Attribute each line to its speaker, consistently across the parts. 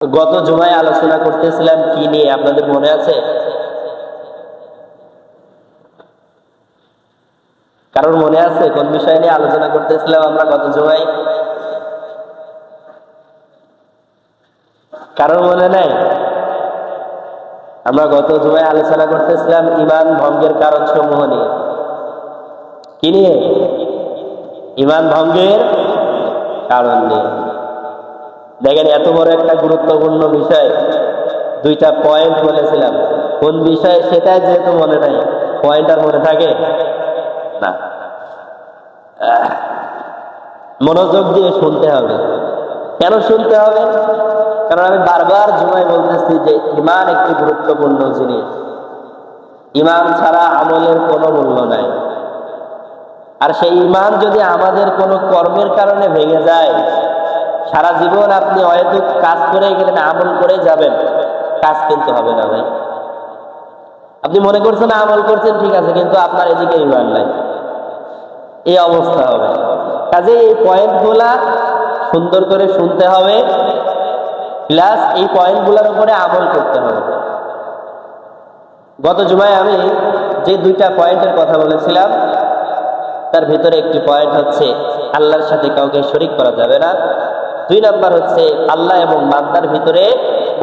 Speaker 1: গত জুমায় আলোচনা করতেছিলাম, কি নিয়ে আপনাদের মনে আছে? কারোর মনে আছে? কোন বিষয় নিয়ে আলোচনা করতেছিলাম আমরা গত জুমায়? কারোর মনে নাই? আমরা গত জুমায় আলোচনা করতেছিলাম ইমান ভঙ্গের কারণ সমূহ নিয়ে। কি নিয়ে? ইমান ভঙ্গের কারণ নিয়ে। দেখেন, এত বড় একটা গুরুত্বপূর্ণ বিষয়। দুইটা পয়েন্ট বলেছিলাম। কোন বিষয়, সেটাই যেহেতু মনে নাই পয়েন্ট আর মনে থাকে? না। মনোযোগ দিয়ে শুনতে হবে। কেন শুনতে হবে? কারণ আমি বারবার জুমায় বলতেছি যে ইমান একটি গুরুত্বপূর্ণ জিনিস। ইমান ছাড়া আমলের কোনো মূল্য নাই। আর সেই ইমান যদি আমাদের কোনো কর্মের কারণে ভেঙে যায় সারা জীবন আপনি হয়তো কাজ করে গেলেন, আমল করে যাবেন। কাজ কিন্তু হবে না ভাই। আপনি মনে করছেন আমল করছেন, ঠিক আছে, কিন্তু আপনার এদিকে ইমান নাই। এই অবস্থা হবে। কাজে এই পয়েন্টগুলা সুন্দর করে শুনতে হবে। প্লাস এই পয়েন্টগুলোর উপরে আমল করতে হবে। গত জুমায় আমি যে দুইটা পয়েন্টের কথা বলেছিলাম, তার ভিতরে একটি পয়েন্ট হচ্ছে, আল্লাহর সাথে কাউকে শরিক করা যাবে না। দুই নাম্বার হচ্ছে আল্লাহ এবং বান্দার ভিতরে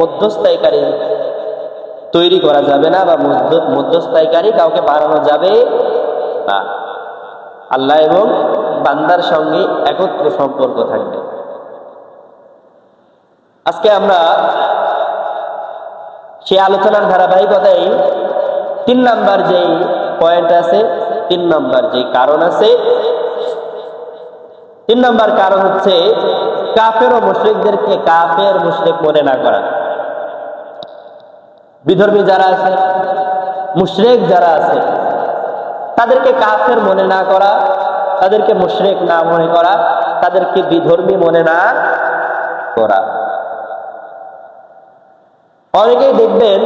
Speaker 1: মধ্যস্থায়ীকারী তৈরি করা যাবে না বা মধ্য- মধ্যস্থায়ীকারী কাউকে বাড়ানো যাবে না। আল্লাহ এবং বান্দার সঙ্গে একত্র সম্পর্ক থাকবে। আজকে আমরা সেই আলোচনার ধারাবাহিকতায় তিন নাম্বার যেই পয়েন্ট আছে, তিন নাম্বার যেই কারণ আছে, তিন নাম্বার কারণ হচ্ছে কাফের ও মুশ্রিকদেরকে কাফের মুশ্রিক মনে না করা। বিধর্মী যারা আছে, মুশরেক যারা আছে, তাদেরকে কাফের মনে না করা, তাদেরকে মুশরেক না মনে করা, তাদেরকে বিধর্মী মনে না করা। অনেকেই দেখবেন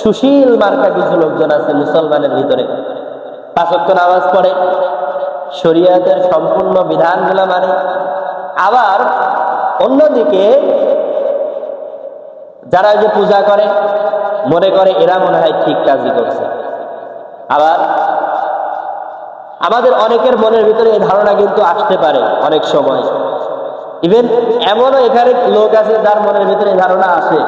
Speaker 1: সুশীল মার্কা কিছু লোকজন আছে মুসলমানের ভিতরে। পাঁচক্য নামাজ পড়ে, শরিয়াতের সম্পূর্ণ বিধানগুলো মানে। আবার অন্যদিকে যারা যে পূজা করে, মনে করে এরা মনে হয় ঠিক কাজই করছে। আবার আমাদের অনেকের মনের ভিতরে এই ধারণা কিন্তু আসতে পারে অনেক সময়। ইভেন এমনও এখানে লোক আছে যার মনের ভিতরে ধারণা আসে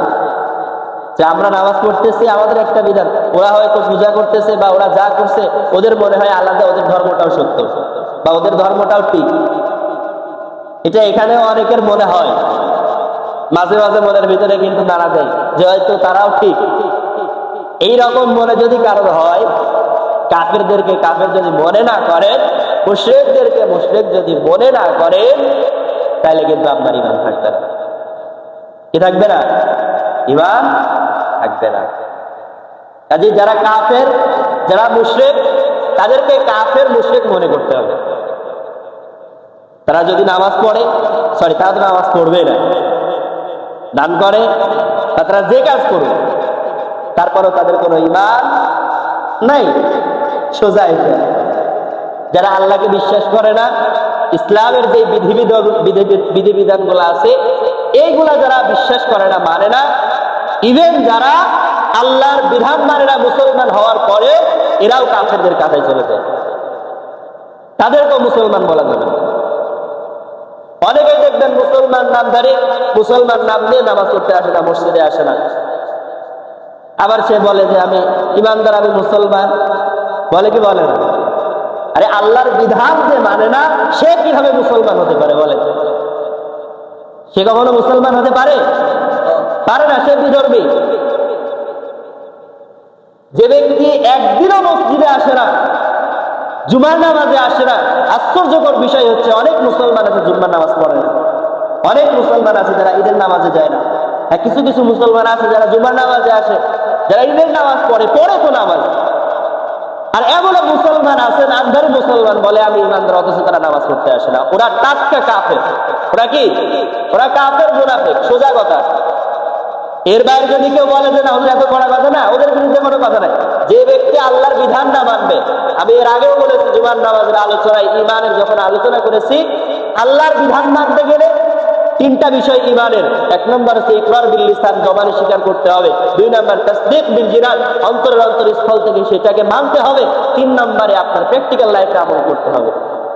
Speaker 1: যে আমরা নামাজ পড়তেছি, আমাদের একটা বিধান, ওরা হয়তো পূজা করতেছে বা ওরা যা করছে, ওদের মনে হয় আলাদা, ওদের ধর্মটাও সত্য বা ওদের ধর্মটাও ঠিক। এটা এখানেও অনেকের মনে হয়। মাঝে মাঝে মনের ভিতরে কিন্তু নাড়া দেয় যে হয়তো তারাও ঠিক। এই রকম মনে যদি কারোর হয়, কাফেরদেরকে কাফের যদি মনে না করেন মুশ্রেকদেরকে মুশ্রেক যদি মনে না করেন তাহলে কিন্তু আপনার ইমান থাকবে না। কি থাকবে না? ইমান থাকবে না। কাজে যারা কাফের, যারা মুশ্রেক, তাদেরকে কাফের মুশ্রেক মনে করতে হবে। তারা যদি নামাজ পড়ে সরি তারা তো নামাজ পড়বে না। দান করে তারা যে কাজ করবে তারপরও তাদের কোনো ইমান নাই, সোজা যারা আল্লাহকে বিশ্বাস করে না, ইসলামের যে বিধিবিধান বিধিবিধানগুলো আছে, এইগুলা যারা বিশ্বাস করে না মানে না ইভেন যারা আল্লাহর বিধান মানে না, মুসলমান হওয়ার পরে এরাও কাফেরদের কাতায় চলে যায়। তাদেরকেও মুসলমান বলা যাবে না। অনেকেই দেখবেন মুসলমান নাম নামধারী মুসলমান নাম নিয়ে নামাজ পড়তে আসে না, মসজিদে আসে না। আবার সে বলে যে আমি ইমানদার, আমি মুসলমান। বলে কি বলে? না আরে আল্লাহর বিধান যে মানে না, সে কীভাবে মুসলমান হতে পারে বলে? সে কখনো মুসলমান হতে পারে? পারে না, সে বিধর্মী। যে ব্যক্তি একদিনও মসজিদে আসে না জুমার নামাজে আসে না। আশ্চর্যকর বিষয় হচ্ছে, অনেক মুসলমান আছে জুম্মার নামাজ পড়ে না। অনেক মুসলমান আছে যারা ঈদের নামাজে যায় না। হ্যাঁ কিছু কিছু মুসলমান আছে যারা জুমার নামাজে আসে, যারা ঈদের নামাজ পড়ে পড়ে তো নামাজ। আর এমন মুসলমান আছেন, আন্ধার মুসলমান বলে, আমি ইমানদার অথচ তারা নামাজ পড়তে আসে না। ওরা টাটকা কাফের। ওরা কি? ওরা কাফের মুনাফেক। সোজা কথা। এর বাইরে যদি কেউ বলে যে না এত করা কথা না, ওদের বিরুদ্ধে কোনো কথা নাই। যে ব্যক্তি আল্লাহর বিধান না মানবে, আমি এর আগেও বলেছি জুমার নামাজের আলোচনায় ইমানের যখন আলোচনা করেছি, আল্লাহর বিধান মানতে গেলে তিনটা বিষয় ইমানের এক নম্বর হচ্ছে ইকরার বিল লিসান, জবানে স্বীকার করতে হবে। দুই নম্বর, তাসদীক বিল জিনান, অন্তরের অন্তরস্থল থেকে সেটাকে মানতে হবে। তিন নম্বরে আপনার প্র্যাকটিক্যাল লাইফে আমল করতে হবে।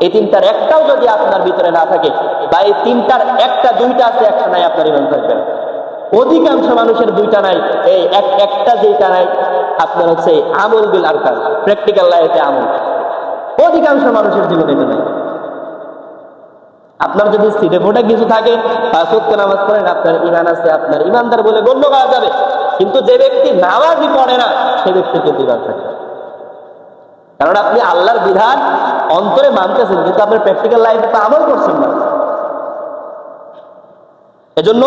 Speaker 1: এই তিনটার একটাও যদি আপনার ভিতরে না থাকে, বা এই তিনটার একটা, দুইটা আছে একটা নাই, আপনার ইমান থাকবে না। অধিকাংশ মানুষের দুইটা নাই। এই এক একটা যেটা নাই, আপনার হচ্ছে আমল বিল আরকান প্র্যাকটিক্যাল লাইফে আমল। অধিকাংশ মানুষের জীবনে এটা নাই। আপনার যদি সিটে ফোটা কিছু থাকে সত্য নামাজ পড়েন, আপনার ইমান আছে, আপনার ইমানদার বলে গণ্য করা যাবে। কিন্তু যে ব্যক্তি নামাজই পড়ে না, সে ব্যক্তির কিন্তু ইমান থাকে। কারণ আপনি আল্লাহর বিধান অন্তরে মানতেছেন, কিন্তু আপনার প্র্যাকটিক্যাল লাইফে তো আমল করছেন না। এজন্য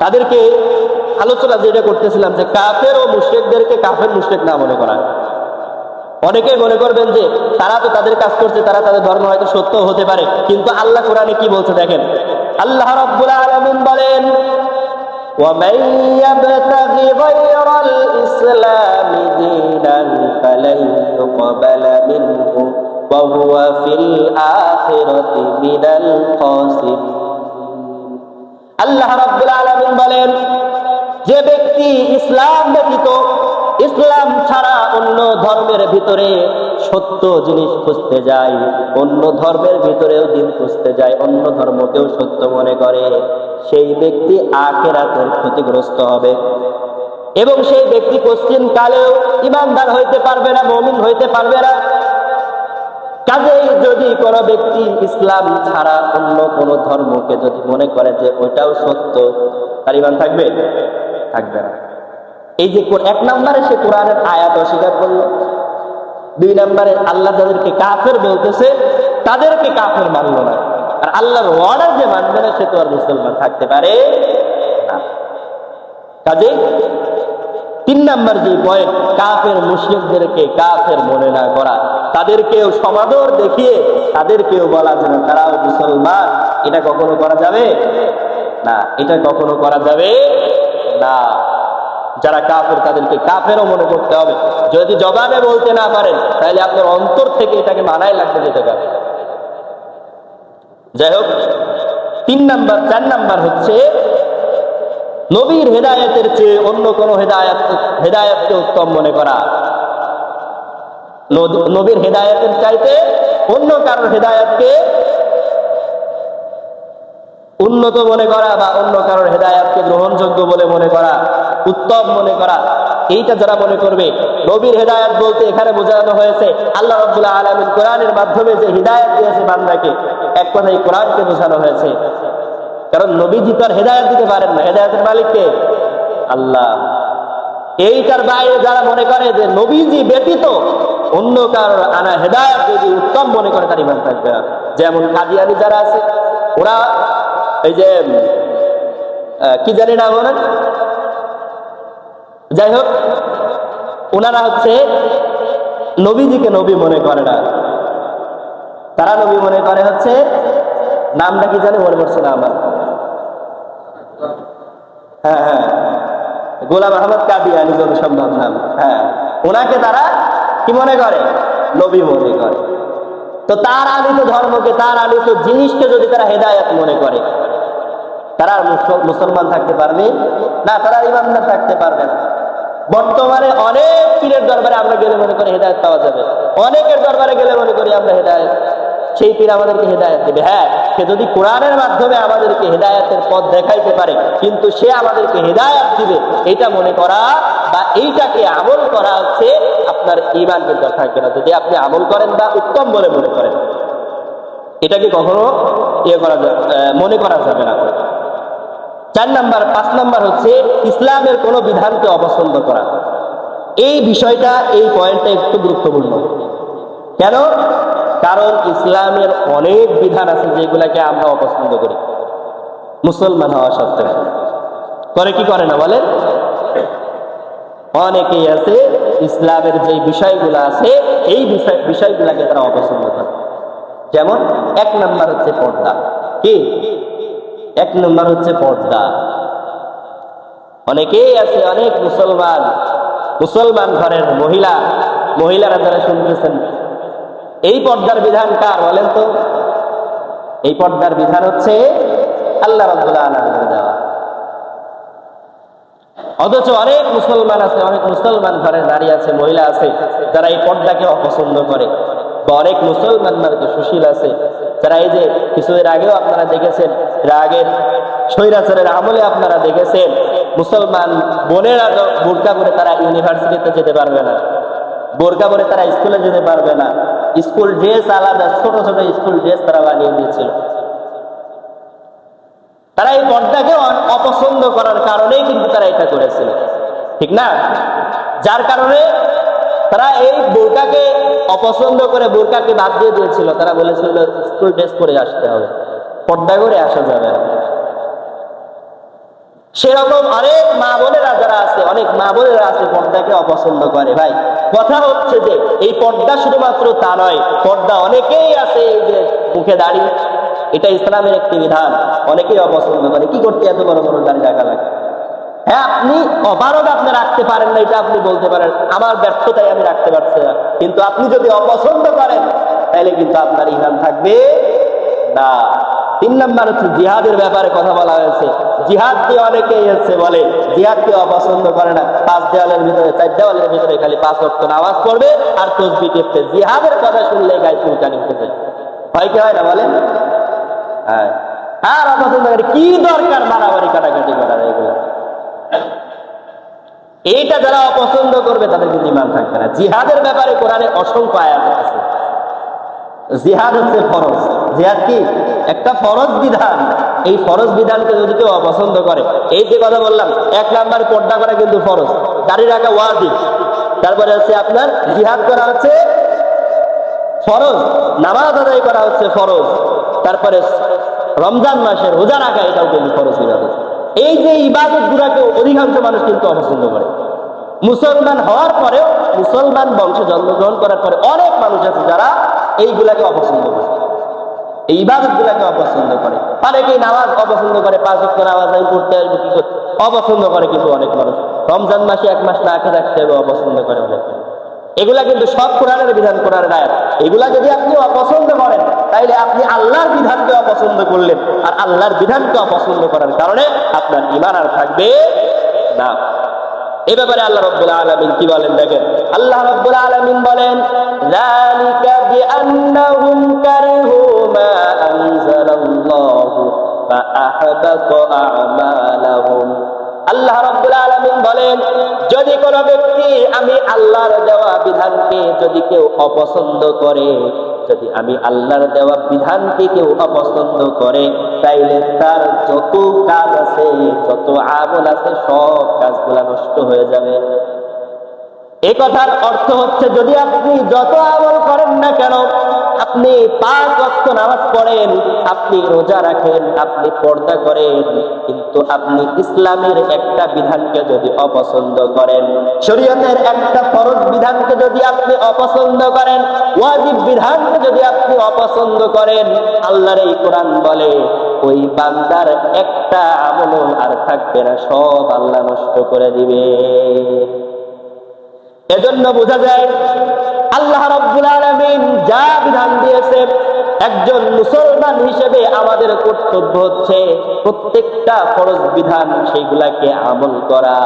Speaker 1: তাদেরকে আলোচনা যেটা করতেছিলাম যে কাফের ও মুশ্রেকদেরকে কাফের মুশ্রেক না মনে করা অনেকেই মনে করবেন যে তারা তো তাদের কাজ করছে তারা তাদের ধর্ম হয়তো সত্য হতে পারে কিন্তু আল্লাহ কোরআনে কি বলছে দেখেন আল্লাহ রাব্বুল আলামিন বলেন ومن يبتغ غير الإسلام دينا فلن يقبل منه وهو في الآخرة من الخاسرين আল্লাহ রাব্বুল আলামিন বলেন, যে ব্যক্তি ইসলাম ব্যতীত, ইসলাম ছাড়া অন্য ধর্মের ভিতরে সত্য জিনিস খুঁজতে যায়, অন্য ধর্মের ভিতরেও দিন খুঁজতে যায়, অন্য ধর্মকেও সত্য মনে করে, সেই ব্যক্তি আখেরাতের ক্ষতিগ্রস্ত হবে। এবং সেই ব্যক্তি পশ্চিম কালেও ইমানদার হইতে পারবে না, মমিন হইতে পারবে না কাজেই যদি কোনো ব্যক্তি ইসলাম ছাড়া অন্য কোনো ধর্মকে যদি মনে করে যে ওইটাও সত্য, তার ইমান থাকবে? থাকবে না। এই যে এক নম্বরে সে কোরআনের আয়াত অস্বীকার করল, দুই নম্বরে আল্লাহ যাদেরকে কাফের বলতেছে, তাদেরকে কাফের মানলো না। আর আল্লাহর অর্ডার যে মানবে না, সে তো আর মুসলমান থাকতে পারে না। কাজে তিন নাম্বার যে পয়েন্ট কাফের মুসলিমদেরকে কাফের মনে না করা। তাদেরকেও সমাদর দেখিয়ে তাদেরকেও বলা যেন তারাও মুসলমান। এটা কখনো করা যাবে? না, এটা কখনো করা যাবে না। যারা কাফের, তাদেরকে কাফেরও মনে করতে হবে। যদি জবানে বলতে না পারেন, তাহলে আপনার অন্তর থেকে এটাকে মানায় লাগতে যেতে পারে। যাই হোক, তিন নাম্বার, চার নাম্বার হচ্ছে নবীর হেদায়তের চেয়ে অন্য কোনো হেদায়ত, হেদায়তকে উত্তম মনে করা। নবীর হেদায়েতের চাইতে অন্য কারোর হেদায়েতকে উন্নত মনে করা বা অন্য কারোর হেদায়াতকে গ্রহণযোগ্য বলে মনে করা, উত্তম মনে করা, এইটা যারা মনে করবে, নবীর হেদায়াত বলতে এখানে বোঝানো হয়েছে, আল্লাহ রব্বুল্লাহ আলমিন কোরআনের মাধ্যমে যে হৃদায়ত দিয়েছে বান্দাকে, এক কথায় কোরআনকে বোঝানো হয়েছে। কারণ নবীজি তো আর হেদায়ত দিতে পারেন না। হেদায়তের মালিককে আল্লাহ। এইটার বাইরে যারা মনে করে যে নবীজি ব্যতীত অন্য কারোর আনা হেদায়ত যদি উত্তম মনে করে তার ইমান থাকবে না। যেমন কাদিয়ানি যারা আছে, ওরা এই যে কি জানি না বলেন যাই হোক, ওনারা হচ্ছে নবীজিকে নবী মনে করে না। তারা নবী মনে করে হচ্ছে, নামটা কি জানি মনে পড়ছে না আমার। হ্যাঁ হ্যাঁ। গোলাম আহমদ কাদিয়ানি যত সম্ভব নাম। হ্যাঁ। ওনাকে তারা কি মনে করে? নবী মনে করে। তো তার আনিত ধর্মকে, তার আনিত জিনিসকে যদি তারা হেদায়ত মনে করে, তারা মুসলমান থাকতে পারবে? না, তারা ইমানদার থাকতে পারবে না। বর্তমানে অনেক পীরের দরবারে আমরা গেলে মনে করি হেদায়ত পাওয়া যাবে। অনেকের দরবারে গেলে মনে করি আমরা হেদায়ত সেই পীর আমাদেরকে হেদায়ত দেবে। হ্যাঁ সে যদি কোরআনের মাধ্যমে আমাদেরকে হেদায়তের পথ দেখাইতে পারে, কিন্তু সে আমাদেরকে হেদায়ত দিবে, এটা মনে করা বা এইটাকে আমল করা হচ্ছে আপনার ইমান কিন্তু আর থাকবে না যদি আপনি আমল করেন বা উত্তম বলে মনে করেন। এটাকে কখনো ইয়ে করা মনে করা যাবে না? চার নাম্বার, পাঁচ নাম্বার হচ্ছে ইসলামের কোনো বিধানকে অপছন্দ করা। এই বিষয়টা, এই পয়েন্টটা একটু গুরুত্বপূর্ণ। কেন? কারণ ইসলামের অনেক বিধান আছে যেগুলাকে আমরা অপছন্দ করি। মুসলমান হওয়া সত্ত্বেও। করে কি করে না বলেন? অনেকেই আছে, ইসলামের যে বিষয়গুলো আছে, এই বিষয়, বিষয়গুলাকে তারা অপছন্দ করে। যেমন, এক নম্বর হচ্ছে পর্দা। কি? এক নম্বর হচ্ছে পর্দা। অনেকেই আছে, অনেক মুসলমান। মুসলমান ঘরের মহিলা, মহিলারা যারা শুনতেছেন এই পর্দার বিধান কার বলেন তো? এই পর্দার বিধান হচ্ছে আল্লাহ অথচ অনেক মুসলমান আছে, অনেক মুসলমান ঘরে দাঁড়িয়ে আছে, মহিলা আছে, যারা এই পর্দাকে অপছন্দ করে। বা অনেক মুসলমান মানুষ সুশীল আছে, যারা এই যে কিছুদিন আগেও আপনারা দেখেছেন, এর আগের স্বৈরাচারের আমলে আপনারা দেখেছেন, মুসলমান বোনেরা বোরকা করে তারা ইউনিভার্সিটিতে যেতে পারবে না। বোরকা পরে তারা স্কুলে যেতে পারবে না। স্কুল ড্রেস আলাদা, ছোট ছোট স্কুল ড্রেস তারা বানিয়ে দিয়েছিল। তারা এই পর্দাকে অপছন্দ করার কারণেই কিন্তু তারা এটা করেছিল। ঠিক না? যার কারণে তারা এই বোরকাকে অপছন্দ করে বোরকাকে বাদ দিয়ে দিয়েছিল। তারা বলেছিল, স্কুল ড্রেস পরে আসতে হবে। পর্দা করে আসা যাবে না। সেরকম অনেক মা বোনেরা যারা আছে, অনেক মা বোনেরা আছে পর্দাকে অপছন্দ করে ভাই। কথা হচ্ছে যে, এই পর্দা শুধুমাত্র তা নয়, পর্দা অনেকেই আছে যে মুখে দাড়ি, এটা ইসলামের একটি বিধান। অনেকেই অপছন্দ করে। কি করতে এত বড় বড় দাড়ি রাখা লাগে? হ্যাঁ আপনি অপারগ আপনি রাখতে পারেন না, এটা আপনি বলতে পারেন। আমার ব্যর্থতাই আমি রাখতে পারছি না। কিন্তু আপনি যদি অপছন্দ করেন, তাহলে কিন্তু আপনার ইমান থাকবে না। তিন নম্বর হচ্ছে জিহাদের ব্যাপারে কথা বলা হয়েছে। জিহাদ জিহাদকে অনেকেই হচ্ছে বলে, জিহাদ জিহাদকে অপছন্দ করে না। পাঁচ দেওয়ালের ভিতরে, চার দেওয়ালের ভিতরে খালি পাঁচ অক্ট নামাজ পড়বে আর তসবি টেপতে। জিহাদের কথা শুনলে গায়ে চুলকানি উঠেছে হয় কি হয় না বলেন? হ্যাঁ। আর অপছন্দ করে কি দরকার মারামারি কাটাকাটি করার এগুলো? এইটা যারা অপছন্দ করবে তাদের কিন্তু ইমান থাকবে না। জিহাদের ব্যাপারে কোরআনে অসংখ্য আয়াত আছে। জিহাদ হচ্ছে ফরজ। জিহাদ কি? একটা ফরজ বিধান। এই ফরজ বিধানকে যদি কেউ অপছন্দ করে, এই যে কথা বললাম, এক নাম্বার পর্দা করা কিন্তু ফরজ। গাড়ি রাখা ওয়াজিব। তারপরে হচ্ছে আপনার জিহাদ করা হচ্ছে ফরজ। নামাজ আদায় করা হচ্ছে ফরজ। তারপরে রমজান মাসের রোজা রাখা, এটাও কিন্তু ফরজ ইবাদত এই যে ইবাদত গুলাকে অধিকাংশ মানুষ কিন্তু অপছন্দ করে। মুসলমান হওয়ার পরেও মুসলমান বংশে জন্মগ্রহণ করার পরে অনেক মানুষ আছে যারা এইগুলাকে অপছন্দ করে। এই ইবাদত গুলাকে অপছন্দ করে। অনেকেই নামাজ অপছন্দ করে, পাঁচ ওয়াক্ত নামাজ আমি পড়তে আসব কি করতে? অপছন্দ করে কিন্তু অনেক মানুষ। রমজান মাসে এক মাস না খেয়ে থাকতে হবে, অপছন্দ করে অনেক এগুলা কিন্তু সব কোরআনের বিধান, কোরআনের আয়াত। এগুলা যদি আপনি অপছন্দ করেন, তাইলে আপনি আল্লাহর বিধানকে অপছন্দ করলেন। আর আল্লাহর বিধানকে অপছন্দ করার কারণে আপনার ইমান আর থাকবে না। এ ব্যাপারে আল্লাহ রব্বুল আলামিন কি বলেন দেখেন? আল্লাহ রব্বুল আলামিন বলেন আল্লাহ রাব্বুল আলামিন বলেন, যদি কোন ব্যক্তি আমি আল্লাহর দেওয়া বিধানকে যদি কেউ অপছন্দ করে, যদি আমি আল্লাহর দেওয়া বিধানকে কেউ অপছন্দ করে, তাইলে তার যত কাজ আছে যত আমল আছে, সব কাজগুলা নষ্ট হয়ে যাবে। এ কথার অর্থ হচ্ছে, যদি আপনি যত আমল করেন না কেন, আপনি পাঁচ অক্ত নামাজ পড়েন, আপনি রোজা রাখেন, আপনি পর্দা করেন, কিন্তু আপনি ইসলামের একটা বিধানকে যদি অপছন্দ করেন, শরীয়তের একটা ফরজ বিধানকে যদি আপনি অপছন্দ করেন, ওয়াজিব বিধানকে যদি আপনি অপছন্দ করেন, আল্লাহর এই কোরআন বলে ওই বান্দার একটা আমলও আর থাকবে না, সব আল্লাহ নষ্ট করে দিবে। এজন্য বোঝা যায়, আল্লাহ রব্বুল আলামিন যা বিধান দিয়েছে, একজন মুসলমান হিসেবে আমাদের কর্তব্য হচ্ছে প্রত্যেকটা ফরজ বিধান সেগুলাকে আমল করা।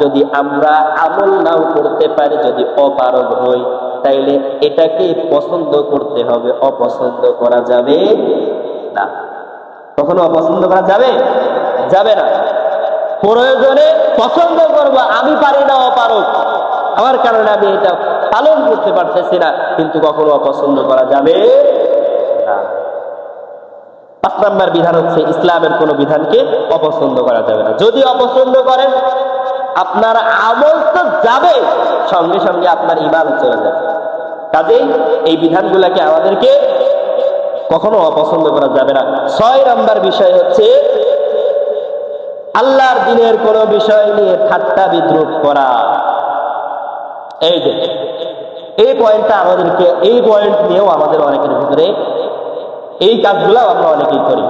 Speaker 1: যদি আমরা আমল নাও করতে পারি, যদি অপারগ হই, তাইলে এটাকে পছন্দ করতে হবে, অপছন্দ করা যাবে না। কখনো অপছন্দ করা যাবে? যাবে না। প্রয়োজনে পছন্দ করব, আমি পারি না অপারক আমার কারণে আমি এটা পালন করতে পারতেছি না, কিন্তু কখনো অপছন্দ করা যাবে পাঁচ নাম্বার বিধান হচ্ছে, ইসলামের কোন বিধানকে অপছন্দ করা যাবে না। যদি অপছন্দ করেন, আপনার আমল তো যাবে, সঙ্গে সঙ্গে আপনার ইমান চলে যাবে। কাজেই এই বিধানগুলোকে আমাদেরকে কখনো অপছন্দ করা যাবে না। ছয় নাম্বার বিষয় হচ্ছে, আল্লাহর দিনের কোন বিষয় নিয়ে ঠাট্টা বিদ্রুপ করা। এই যে, এই পয়েন্টটা আমাদেরকে, এই পয়েন্ট নিয়েও আমাদের অনেকের ভিতরে এই কাজগুলো আমরা অনেকেই করি।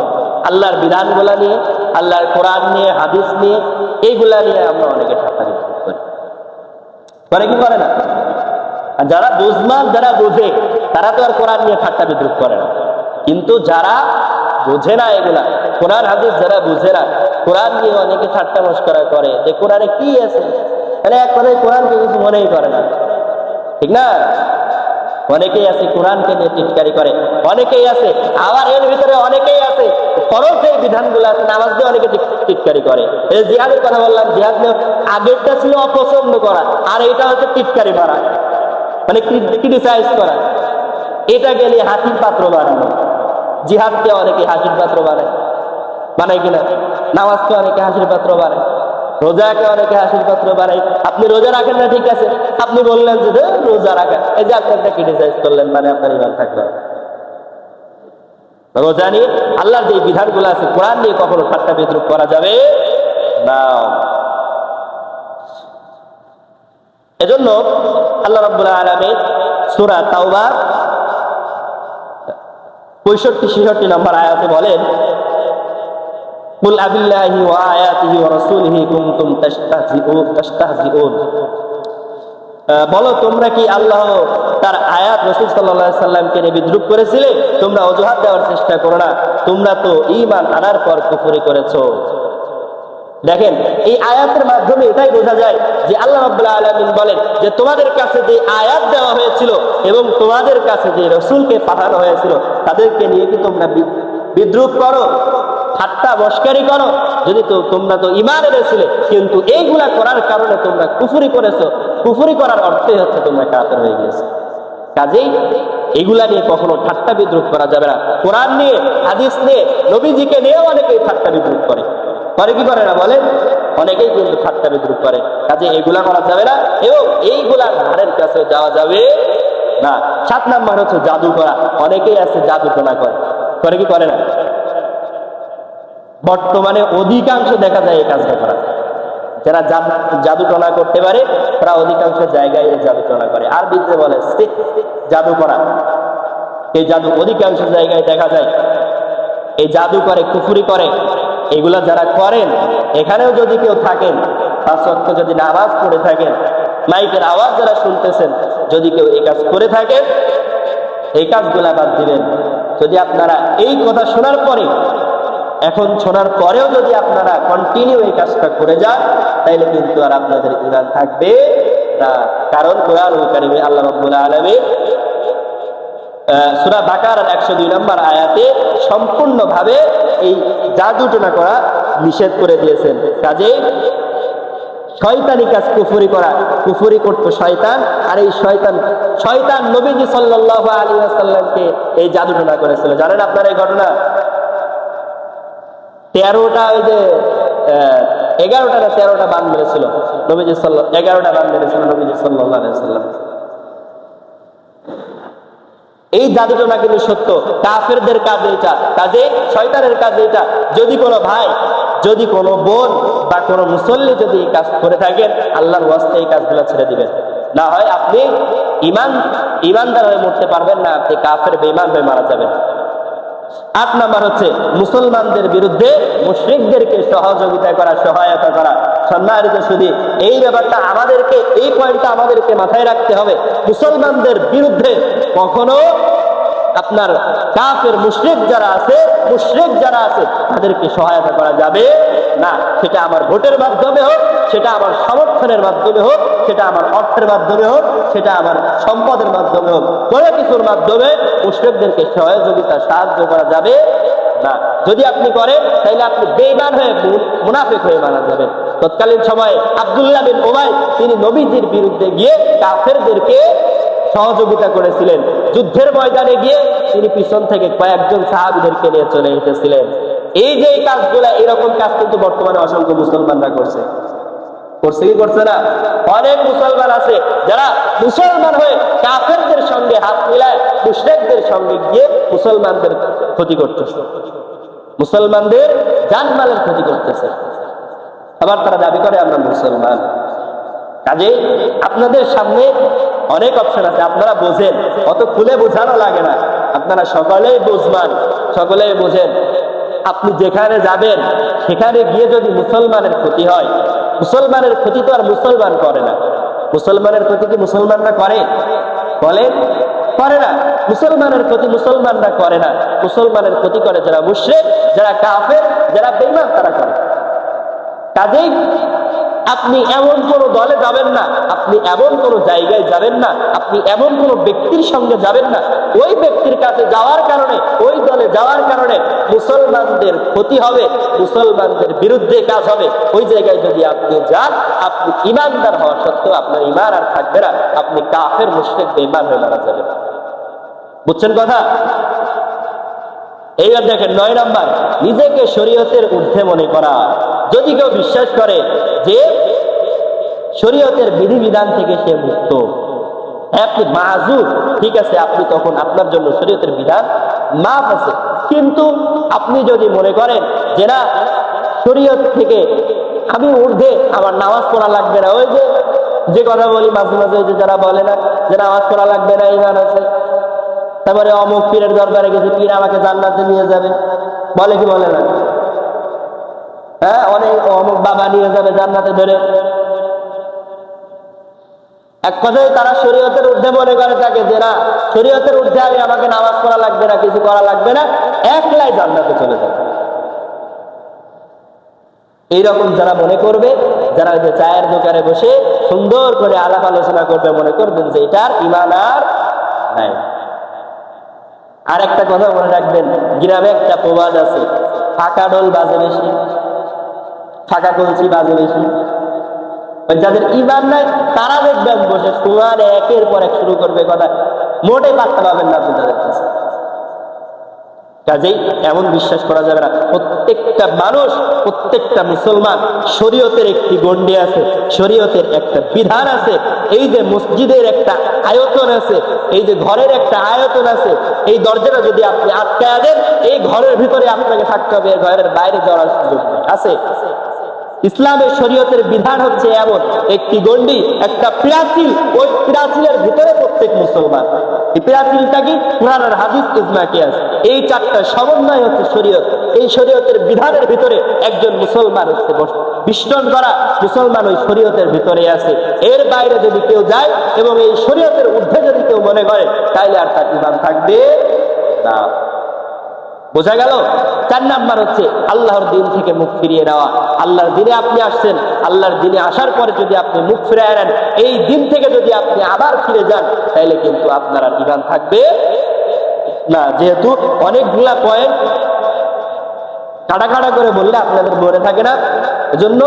Speaker 1: আল্লাহর বিধানগুলা নিয়ে, আল্লাহর কোরআন নিয়ে, হাদিস নিয়ে, এইগুলা নিয়ে আমরা অনেকে ঠাট্টা বিদ্রুপ করি। করে কি করে না? আর যারা বুঝমান, যারা বুঝে, তারা তো আর কোরআন নিয়ে ঠাট্টা বিদ্রুপ করে না। কিন্তু যারা বুঝে না এগুলা, কোরআন হাদিস যারা বুঝে না, কোরআন নিয়ে অনেকে ঠাট্টা মস্করা করে যে কোরআনে কি আছে? মানে এক কথায় কোরআনকে কিছু মনেই করে না। ঠিক না? অনেকেই আছে কোরআনকে নিয়ে টিটকারি করে, অনেকেই আছে, আবার এর ভিতরে অনেকেই আছে, ফরজ যে বিধানগুলো আছে, নামাজ দিয়ে অনেকে টিট- টিটকারি করে। এই জিহাদের কথা বললাম, জিহাদ আগেরটা ছিল অপছন্দ করা, আর এটা হচ্ছে টিটকারি মারা মানে ক্রিটিসাইজ করা। এটা গেলে হাতির পাত্র বানানো। জিহাদকে অনেকে হাসির পাত্র বানায়। বানায় কিনা? নামাজকে অনেকে হাসির পাত্র বানায়। রোজাকে অনেকে হাসির পাত্র বানায়। আপনি রোজা রাখেন না ঠিক আছে? আপনি বললেন যে "ধুর, রোজা রাখেন। এই যে আপনি একটা ক্রিটিসাইজ করলেন মানে আপনার ইমান থাকবে। রোজা নিয়ে আল্লাহর যে বিধানগুলো আছে কোরআন নিয়ে কখনো ঠাট্টা বিদ্রুপ করা যাবে না। এজন্য আল্লাহ রাব্বুল আলামিন সূরা তাওবা পঁয়ষট্টি ছেষট্টি নম্বর আয়াতে বলেন قل أبالله وآياته ورسوله كنتم تستهزئون تستهزئون আহ, বলো তোমরা কি আল্লাহ তার আয়াত রসুল সাল্লাহ সাল্লামকে নিয়ে বিদ্রুপ করেছিলে তোমরা অজুহাত দেওয়ার চেষ্টা করো না তোমরা তো ঈমান আনার পর কুফরি করেছো দেখেন, এই আয়াতের মাধ্যমে এটাই বোঝা যায় যে আল্লাহ রাব্বুল আলামিন বলেন যে তোমাদের কাছে যে আয়াত দেওয়া হয়েছিল এবং তোমাদের কাছে যে রসুলকে পাঠানো হয়েছিল, তাদেরকে নিয়ে কি তোমরা বিদ্রুপ করো, ঠাট্টা মস্কারি করো? যদি তো তোমরা তো ইমান এনেছিলে, কিন্তু এইগুলা করার কারণে তোমরা কুফুরি করেছ। কুফুরি করার অর্থই হচ্ছে তোমরা কাফের হয়ে গিয়েছো। কাজেই এগুলা নিয়ে কখনো ঠাট্টা বিদ্রুপ করা যাবে না। কোরআন নিয়ে, হাদিস নিয়ে, নবীজিকে নিয়েও অনেকেই ঠাট্টা বিদ্রুপ করে। করে কি করে না বলে? অনেকেই কিন্তু ঠাট্টা বিদ্রুপ করে। কাজে এগুলা করা যাবে না এবং এইগুলা ধারের কাছে যাওয়া যাবে না। সাত নাম্বার হচ্ছে জাদু করা। অনেকেই আছে জাদু টোনা করে। করে কি করে না? বর্তমানে অধিকাংশ দেখা যায় এই কাজটা করা। যারা জাদু- টনা করতে পারে তারা অধিকাংশ জায়গায় এই জাদু টনা করে। আর বিদ্যে বলে "ছি, জাদু করা। এই জাদু অধিকাংশ জায়গায় দেখা যায়। এই জাদু করে কুফুরি করে। এগুলা যারা করেন, এখানেও যদি কেউ থাকেন সত্ত্বেও যদি নামাজ পড়ে থাকেন, মাইকের আওয়াজ যারা শুনতেছেন, যদি কেউ এই কাজ করে থাকেন এই কাজগুলা বাদ দিবেন। যদি আপনারা এই কথা শোনার পরে, এখন শোনার পরেও যদি আপনারা কন্টিনিউ এই কাজটা করে যান, তাইলে কিন্তু আর আপনাদের ইমান থাকবে না। কারণ কোরআন কারিমে আল্লাহ রব্বুল আলমী সুরা বাকার একশো দুই নম্বর আয়াতে সম্পূর্ণভাবে এই জাদুটনা করা নিষেধ করে দিয়েছেন। কাজে শয়তানি কাজ কুফুরি করা, কুফুরি করতো শয়তান, আর এই শয়তান শয়তান নবীজি সাল্লাল্লাহু আলী আসাল্লামকে এই জাদুটনা করেছিল। জানেন আপনার এই ঘটনা? তেরোটা ওই যে এগারোটা না তেরোটা বান মেরেছিল। নবীজি সাল্লাহ এগারোটা বান মেরেছিল নবীজি সাল্লাহ সাল্লাম এই জাদুটনা কিন্তু সত্য। কাফেরদের কাজ এটা কাজে শয়তানের কাজ এটা যদি কোনো ভাই, যদি কোনো বোন বা কোনো মুসল্লি যদি এই কাজ করে থাকেন, আল্লাহর ওয়াস্তে এই কাজগুলো ছেড়ে দিবেন। না হয় আপনি ইমান ইমানদার হয়ে মরতে পারবেন না, আপনি কাফের বেইমান হয়ে মারা যাবেন। আট নাম্বার হচ্ছে, মুসলমানদের বিরুদ্ধে মুশ্রিকদেরকে সহযোগিতা করা, সহায়তা করা। সম্মানিত শুধু এই ব্যাপারটা আমাদেরকে, এই পয়েন্টটা আমাদেরকে মাথায় রাখতে হবে। মুসলমানদের বিরুদ্ধে কখনো আপনার কাফের মুশরিক যারা আছে, মুশরিক যারা আছে, তাদেরকে সহায়তা করা যাবে না। সেটা আমার ভোটের মাধ্যমে হোক, সেটা আমার সমর্থনের মাধ্যমে হোক, সেটা আমার অর্থের মাধ্যমে হোক, সেটা আমার সম্পদের মাধ্যমে হোক, কোনো কিছুর মাধ্যমে মুশরিকদেরকে সহযোগিতা, সাহায্য করা যাবে না। যদি আপনি করেন তাহলে আপনি বেইমান হয়ে মুনাফিক হয়ে মারা যাবেন। তৎকালীন সময়ে আব্দুল্লাহ বিন ওবাই তিনি নবীজির বিরুদ্ধে গিয়ে কাফেরদেরকে সহযোগিতা করেছিলেন। যুদ্ধের ময়দানে গিয়ে তিনি পিছন থেকে কয়েকজন সাহাবিদেরকে নিয়ে চলে এসেছিলেন। এই যে কাজগুলা, এরকম কাজ কিন্তু বর্তমানে অসংখ্য মুসলমানরা করছে। করছে কি করছে না? অনেক মুসলমান আছে যারা মুসলমান হয়ে কাফেরদের সঙ্গে হাত মিলায় মুশরিকদের সঙ্গে গিয়ে মুসলমানদের ক্ষতি করতেছে। মুসলমানদের জানমালের ক্ষতি করতেছে। আবার তারা দাবি করে, আমরা মুসলমান। কাজে আপনাদের সামনে অনেক অপশন আছে। আপনারা বোঝেন, অত খুলে বোঝানো লাগে না। আপনারা সকলেই বুঝবান সকলেই বোঝেন। আপনি যেখানে যাবেন, সেখানে গিয়ে যদি মুসলমানের ক্ষতি হয়, মুসলমানের ক্ষতি তো আর মুসলমান করে না। মুসলমানের ক্ষতি কি মুসলমানরা করে? বলেন, করে না। মুসলমানের ক্ষতি মুসলমানরা করে না। মুসলমানের ক্ষতি করে যারা মুশ্রেক, যারা কাফের, যারা বেইমান তারা করে। কাজেই আপনি এমন কোন দলে যাবেন না, আপনি এমন কোন জায়গায় যাবেন না, আপনি এমন কোন ব্যক্তির সঙ্গে যাবেন না। ওই ব্যক্তির কাছে যাওয়ার কারণে, ওই দলে যাওয়ার কারণে মুসলমানদের ক্ষতি হবে, মুসলমানদের বিরুদ্ধে কাজ হবে। ওই জায়গায় যদি আপনি যান, আপনি ইমানদার হওয়া সত্ত্বেও আপনার ইমান আর থাকবে না, আপনি কাফের, মুশ্রিক বেইমান হয়ে মারা যাবেন। বুঝছেন কথা? এইবার দেখেন, নয় নাম্বার, নিজেকে শরীয়তের ঊর্ধ্বে মনে করা। যদি কেউ বিশ্বাস করে যে শরীয়তের বিধিবিধান থেকে সে মুক্ত, আপনি মাজুর ঠিক আছে, আপনি তখন আপনার জন্য শরীয়তের বিধান মাফ আছে। কিন্তু আপনি যদি মনে করেন যে না, শরীয়ত থেকে আমি ঊর্ধ্বে, আমার নামাজ পড়া লাগবে না, ওই যে যে কথা বলি মাঝে মাঝে, ওই যে যারা বলে না যে নামাজ পড়া লাগবে না, ইমান আছে। তারপরে অমুক পীরের দরবারে গেছে, পীর আমাকে জান্নাতে নিয়ে যাবে। বলে কি বলে না? হ্যাঁ অনেক অমুক বাবা নিয়ে যাবে জান্নাতে ধরে। এক কথায় তারা শরীয়তের ঊর্ধ্বে মনে করে থাকে যে, না, শরীয়তের ঊর্ধ্বে আমি আমাকে নামাজ পড়া লাগবে না, কিছু করা লাগবে না, একলাই জান্নাতে চলে যাবে। এইরকম যারা মনে করবে, যারা যে চায়ের দোকানে বসে সুন্দর করে আলাপ আলোচনা করবে, মনে করবেন যে এটার ইমান আর নাই। আর একটা কথা মনে রাখবেন, গ্রামে একটা প্রবাদ আছে, ফাঁকা ডোল বাজে বেশি। ফাঁকা কলসি বাজে বেশি যাদের ইমান নাই, তারা দেখবেন বসে সমান একের পর এক শুরু করবে কথা। মোটে পাত্তা পাবেন না আপনি তাদের কাছে। কাজেই এমন বিশ্বাস করা যাবে না। প্রত্যেকটা মানুষ, প্রত্যেকটা মুসলমান, শরীয়তের একটি গণ্ডি আছে, শরীয়তের একটা বিধান আছে, এই যে মসজিদের একটা আয়তন আছে, এই যে ঘরের একটা আয়তন আছে, এই দরজাটা যদি আপনি আটকায় দেন, এই ঘরের ভিতরে আপনাকে থাকতে হবে ঘরের বাইরে যাওয়ার সুযোগ আছে? ইসলামের শরীয়তের বিধান হচ্ছে এমন, একটি গন্ডি একটা প্রাচীল, ওই প্রাচীলের ভিতরে প্রত্যেক মুসলমান। এই প্রাচীলটা কি? কোরআন হাদিস কিয়াস এই চারটা সমন্বয় হচ্ছে শরীয়ত। এই শরীয়তের বিধানের ভিতরে একজন মুসলমান হচ্ছে বিষ্টন করা মুসলমান ওই শরীয়তের ভিতরে আছে। এর বাইরে যদি কেউ যায় এবং এই শরীয়তের ঊর্ধ্বে যদি কেউ মনে করে, তাইলে আর তার ইমান থাকবে না। বোঝা গেল? চার নাম্বার হচ্ছে আল্লাহর দিন থেকে মুখ ফিরিয়ে নেওয়া। আল্লাহর দিনে আপনি আসছেন, আল্লাহর দিনে আসার পরে যদি আপনি মুখ ফিরে নেন এই দিন থেকে যদি আপনি আবার ফিরে যান তাহলে কিন্তু আপনার আর ইমান থাকবে না। যেহেতু অনেকগুলা পয়েন্ট কাটা কাটা করে বললে আপনাদের মনে থাকে না। এজন্য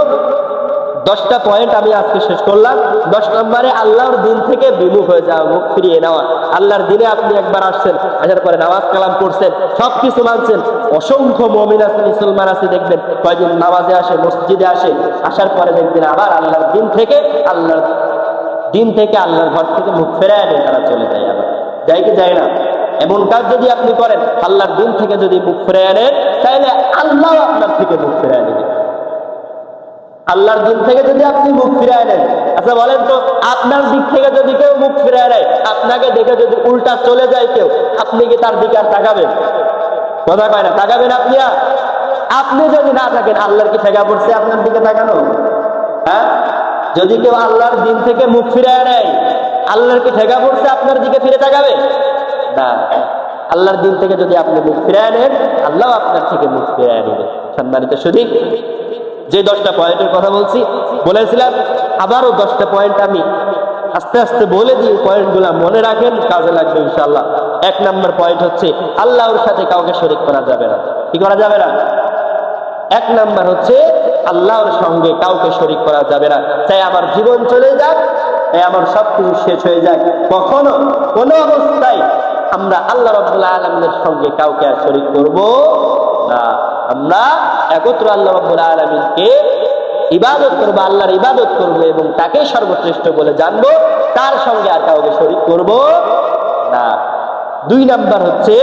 Speaker 1: দশটা পয়েন্ট আমি আজকে শেষ করলাম। দশ নম্বরে আল্লাহর দিন থেকে বিমুখ হয়ে যাওয়া মুখ ফিরিয়ে নেওয়া আল্লাহর দিনে আপনি একবার আসছেন আসার পরে নামাজ কালাম করছেন সব কিছু মানছেন। অসংখ্য মমিন আছে, মুসলমান আছে, দেখবেন কয়দিন নামাজে আসে, মসজিদে আসে, আসার পরে দেখবেন আবার আল্লাহর দিন থেকে আল্লাহর দিন থেকে আল্লাহর ঘর থেকে মুখ ফেরায় নেয় তারা চলে যায় আবার। যাই কি যায় না? এমন কাজ যদি আপনি করেন, আল্লাহর দিন থেকে যদি মুখ ফিরে নেন, তাহলে আল্লাহ আপনার থেকে মুখ ফিরে নেবে আল্লাহর দিন থেকে যদি আপনি মুখ ফিরায় নেন আচ্ছা বলেন তো, আপনার দিক থেকে যদি কেউ মুখ ফিরায় নেয়, আপনাকে দেখে যদি উল্টা চলে যায় কেউ, আপনি কি তার দিকে আর তাকাবেন? কথা কয় না, তাকাবেন আপনি আর? আপনি যদি না থাকেন, আল্লাহর কি ঠেকা পড়ছে আপনার দিকে তাকানো? হ্যাঁ? যদি কেউ আল্লাহর দিন থেকে মুখ ফিরায় নেয়, আল্লাহর কি ঠেকা পড়ছে আপনার দিকে ফিরে তাকাবে? না। আল্লাহর দিন থেকে যদি আপনি মুখ ফিরায় নেন, আল্লাহ আপনার থেকে মুখ ফিরায় নেবে। সম্মানিত সুদীপ যে দশটা পয়েন্টের কথা বলছি, বলেছিলাম, আবারও দশটা পয়েন্ট আমি আস্তে আস্তে বলে দিই, পয়েন্টগুলো মনে রাখেন, কাজে লাগবে ইনশাল্লাহ এক নম্বর পয়েন্ট হচ্ছে, আল্লাহর সাথে কাউকে শরিক করা যাবে না। কি করা যাবে না? এক নাম্বার হচ্ছে, আল্লাহর সঙ্গে কাউকে শরিক করা যাবে না। চাই আমার জীবন চলে যাক, তাই আমার সব কিছু শেষ হয়ে যায় কখনো কোনো অবস্থায় আমরা আল্লাহ রব্বুল্লাহ আলমের সঙ্গে কাউকে আর শরিক করব না। আমরা একত্র আল্লাহ আলমিনকে ইবাদত করব, আল্লাহর ইবাদত করব এবং তাকে সর্বশ্রেষ্ঠ বলে জানব, তার সঙ্গে আর কাউকে শরিক করব না। দুই নাম্বার হচ্ছে,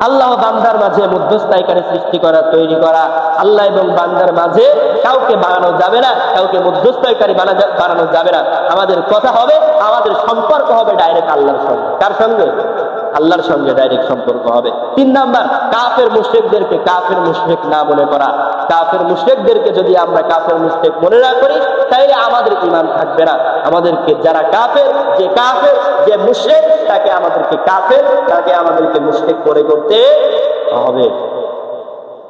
Speaker 1: আল্লাহ বান্দার মাঝে মধ্যস্থায়ীকারী সৃষ্টি করা, তৈরি করা। আল্লাহ এবং বান্দার মাঝে কাউকে বানানো যাবে না, কাউকে মধ্যস্থায়ীকারী বানা- বানানো যাবে না। আমাদের কথা হবে, আমাদের সম্পর্ক হবে ডাইরেক্ট আল্লাহর সঙ্গে। কার সঙ্গে? আল্লাহর সঙ্গে ডাইরেক্ট সম্পর্ক হবে। তিন নাম্বার, কাফের মুশ্রিকদেরকে কাফের মুশ্রিক না মনে করা। কাফের মুশ্রিকদেরকে যদি আমরা কাফের মুশ্রিক মনে না করি, তাইলে আমাদের ইমান থাকবে না। আমাদেরকে যারা কাফের, যে কাফের, যে মুশ্রেক, তাকে আমাদেরকে কাফের, তাকে আমাদেরকে মুশ্রেক করে করতে হবে।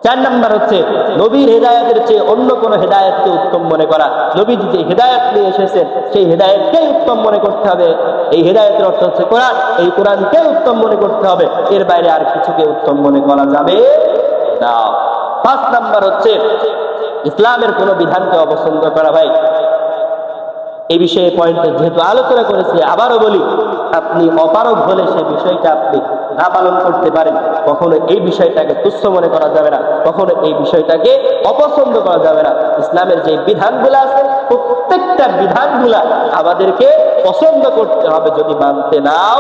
Speaker 1: চার নাম্বার হচ্ছে, নবীর হেদায়তের চেয়ে অন্য কোন হেদায়তকে উত্তম মনে করা। নবী যে হেদায়ত নিয়ে এসেছেন, সেই হেদায়তকেই উত্তম মনে করতে হবে। এই হেদায়তের অর্থ হচ্ছে কোরআন। এই কোরআনকে উত্তম মনে করতে হবে। এর বাইরে আর কিছুকে উত্তম মনে করা যাবে না। পাঁচ নাম্বার হচ্ছে, ইসলামের কোন বিধানকে অপছন্দ করা ভাই। এই বিষয়ে পয়েন্টে যেহেতু আলোচনা করেছি, আবারও বলি, আপনি অপারগ হলে সে বিষয়টা আপনি না পালন করতে পারেন, কখনো এই বিষয়টাকে তুচ্ছ মনে করা যাবে না, কখনো এই বিষয়টাকে অপছন্দ করা যাবে না। ইসলামের যে বিধানগুলো আছে, প্রত্যেকটা বিধানগুলা আমাদেরকে পছন্দ করতে হবে যদি মানতে নাও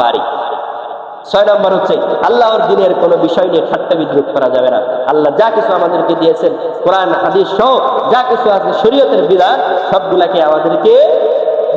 Speaker 1: পারি। ছয় নম্বর হচ্ছে, আল্লাহর দিনের কোনো বিষয় নিয়ে ঠাট্টা বিদ্রুপ করা যাবে না। আল্লাহ যা কিছু আমাদেরকে দিয়েছেন, কোরআন, হাদিস সহ যা কিছু আছে, শরীয়তের বিধান, সবগুলাকে আমাদেরকে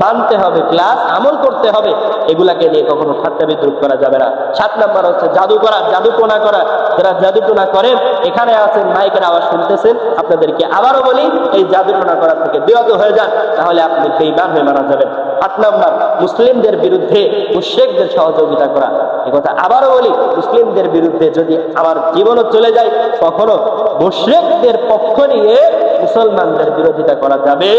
Speaker 1: মানতে হবে, ক্লাস আমল করতে হবে। এগুলাকে নিয়ে কখনো ঠাট্টা বিদ্রুপ করা যাবে না। সাত নম্বর হচ্ছে জাদু করা জাদুটোনা করা। যারা জাদুটোনা করেন, এখানে আছেন, মাইকের আওয়াজ শুনতেছেন। আপনাদেরকে আবারও বলি, এই জাদুটোনা করা থেকে বিরত হয়ে যান, তাহলে আপনি বেইমান হয়ে মারা যাবেন। আট নম্বর, মুসলিমদের বিরুদ্ধে মুশ্রেকদের সহযোগিতা করা। কথা আবারও বলি, মুসলিমদের বিরুদ্ধে যদি আমার জীবনও চলে যায়, কখনো মুশ্রেকদের পক্ষ নিয়ে মুসলমানদের বিরোধিতা করা যাবে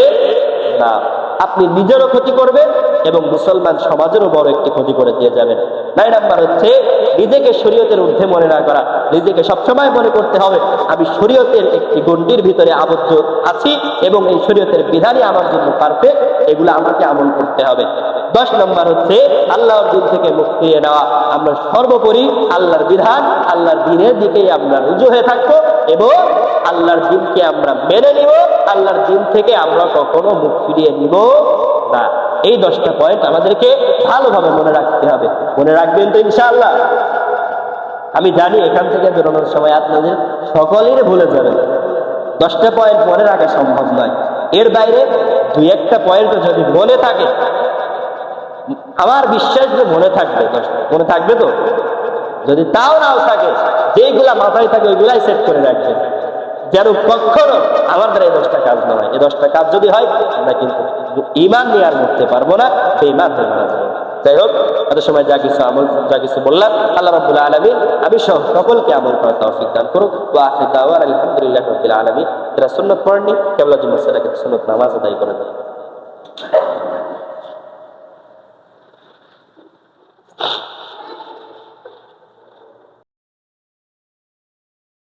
Speaker 1: না। আপনি নিজেরও ক্ষতি করবেন এবং মুসলমান সমাজেরও বড় একটি ক্ষতি করে দিয়ে যাবেন। নয় নাম্বার হচ্ছে, নিজেকে শরীয়তের ঊর্ধ্বে মনে না করা। নিজেকে সবসময় মনে করতে হবে, আমি শরীয়তের একটি গণ্ডির ভিতরে আবদ্ধ আছি এবং এই শরীয়তের বিধানই আমার জন্য পারফেক্ট এগুলো আমাকে আমল করতে হবে। দশ নম্বর হচ্ছে, আল্লাহর দিন থেকে ফিরিয়ে নেওয়া। আমরা সর্বোপরি আল্লাহর বিধান, আল্লাহর দিনের দিকেই আমরা রুজু হয়ে থাকব এবং আল্লাহর দিনকে আমরা মেনে নিব, আল্লাহর দিন থেকে আমরা কখনো মুখ ফিরিয়ে নিব না। এই দশটা পয়েন্ট আমাদেরকে ভালোভাবে মনে রাখতে হবে। মনে রাখবেন তো ইনশাআল্লাহ। আমি জানি এখান থেকে বেরোনোর সময় আপনাদের সকলেরই ভুলে যাবেন। দশটা পয়েন্ট মনে রাখা সম্ভব নয়। এর বাইরে দুই একটা পয়েন্ট যদি মনে থাকে, আমার বিশ্বাস যে মনে থাকবে মনে থাকবে তো? যদি তাও নাও থাকে যেগুলা মাথায় থাকে ওইগুলাই সেট করে রাখবে যেন কখনো আমার দ্বারা এই দশটা কাজ না হয় এই দশটা কাজ যদি হয়, আমরা কিন্তু ইমান নিয়ে আর মরতে পারব না বেইমান হয়ে মারা যাব। যাই হোক এত সময় যা কিছু আমল, যা কিছু বললাম, আল্লাহ রাব্বুল আলামিন, আমি সহ সকলকে আমল করার তৌফিক দান করুক। ওয়া আখির দাওয়ানা, আলহামদুলিল্লাহি রাব্বিল আলামিন। যারা সুন্নাত পড়েননি কেবল জুম্মা সালাকে সুন্নাত নামাজ আদায় করে দেন।